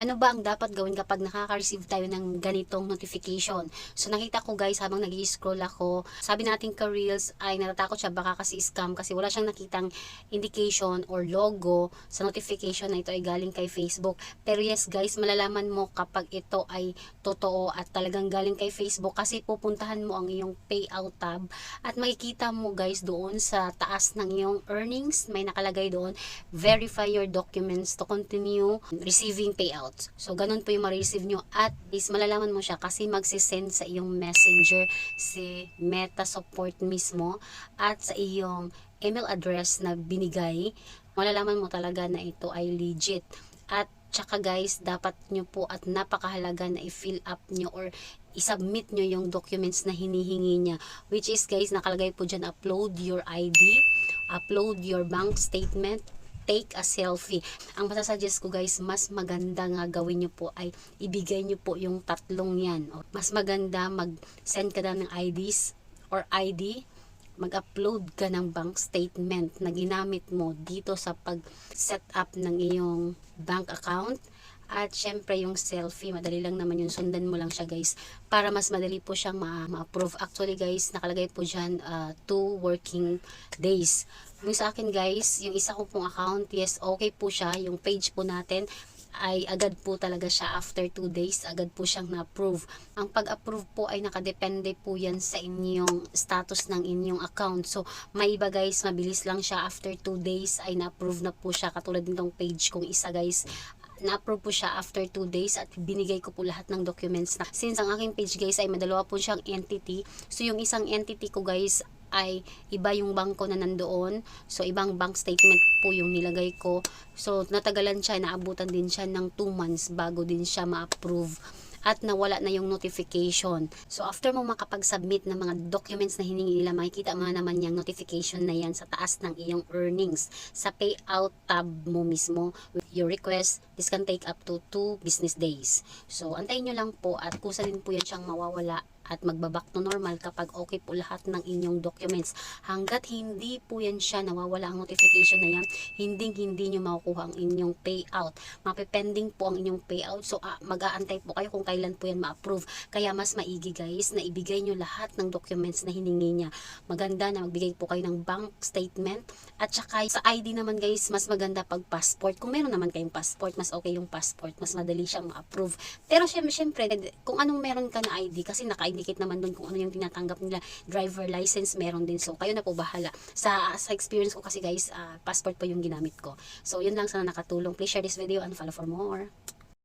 Ano ba ang dapat gawin kapag nakaka-receive tayo ng ganitong notification? So nakita ko guys habang nag scroll ako, sabi natin ka-reels ay natatakot siya baka kasi scam kasi wala siyang nakitang indication or logo sa notification na ito ay galing kay Facebook. Pero yes guys, malalaman mo kapag ito ay totoo at talagang galing kay Facebook kasi pupuntahan mo ang iyong payout tab at makikita mo guys doon sa taas ng iyong earnings, may nakalagay doon, verify your documents to continue receiving payouts. So, ganun po yung ma-receive nyo at is malalaman mo siya kasi magsisend sa iyong messenger si Meta Support mismo at sa iyong email address na binigay, malalaman mo talaga na ito ay legit. At tsaka guys, dapat nyo po at napakahalaga na i-fill up nyo or i-submit nyo yung documents na hinihingi niya. Which is guys, nakalagay po dyan, upload your ID, upload your bank statement, take a selfie. Ang masasuggest ko guys, mas maganda nga gawin nyo po ay ibigay nyo po yung tatlong yan. Mas maganda mag-send ka na ng IDs or ID, mag-upload ka ng bank statement na ginamit mo dito sa pag-set up ng iyong bank account. At syempre yung selfie, madali lang naman yung sundan mo lang siya guys para mas madali po siyang ma- ma-approve. Actually guys, nakalagay po dyan 2 working days. Yung sa akin guys, yung isa ko pong account, yes, okay po siya. Yung page po natin ay agad po talaga siya after 2 days, agad po siyang na-approve. Ang pag-approve po ay nakadepende po yan sa inyong status ng inyong account. So, may iba guys, mabilis lang siya after 2 days ay na-approve na po siya katulad nitong page kong isa guys na-approve po siya after 2 days at binigay ko po lahat ng documents na. Since ang aking page guys ay madalawa po siyang entity, so yung isang entity ko guys ay iba yung bangko na nandoon. So, ibang bank statement po yung nilagay ko. So, natagalan siya, naabutan din siya ng 2 months bago din siya ma-approve at nawala na yung notification. So, after mo makapag-submit ng mga documents na hiningi nila, makikita mo na naman yung notification na yan sa taas ng iyong earnings. Sa payout tab mo mismo, with your request, this can take up to 2 business days. So, antayin nyo lang po at kusa din po yan siyang mawawala at magbaback to normal kapag okay po lahat ng inyong documents. Hanggat hindi po yan siya nawawala ang notification na yan, hindi hindi nyo makukuha ang inyong payout. Mapipending po ang inyong payout. So, ah, mag-aantay po kayo kung kailan po yan ma-approve. Kaya mas maigi guys na ibigay nyo lahat ng documents na hiningi niya. Maganda na magbigay po kayo ng bank statement. At saka sa ID naman guys, mas maganda pag passport. Kung meron naman kayong passport, mas okay yung passport. Mas madali siyang ma-approve. Pero syempre, syempre, kung anong meron ka na ID, kasi naka-indicate naman doon kung ano yung tinatanggap nila. Driver license, meron din. So, kayo na po bahala. Sa, sa experience ko kasi guys, ah, passport po yung ginamit ko. So, yun lang sana nakatulong. Please share this video and follow for more.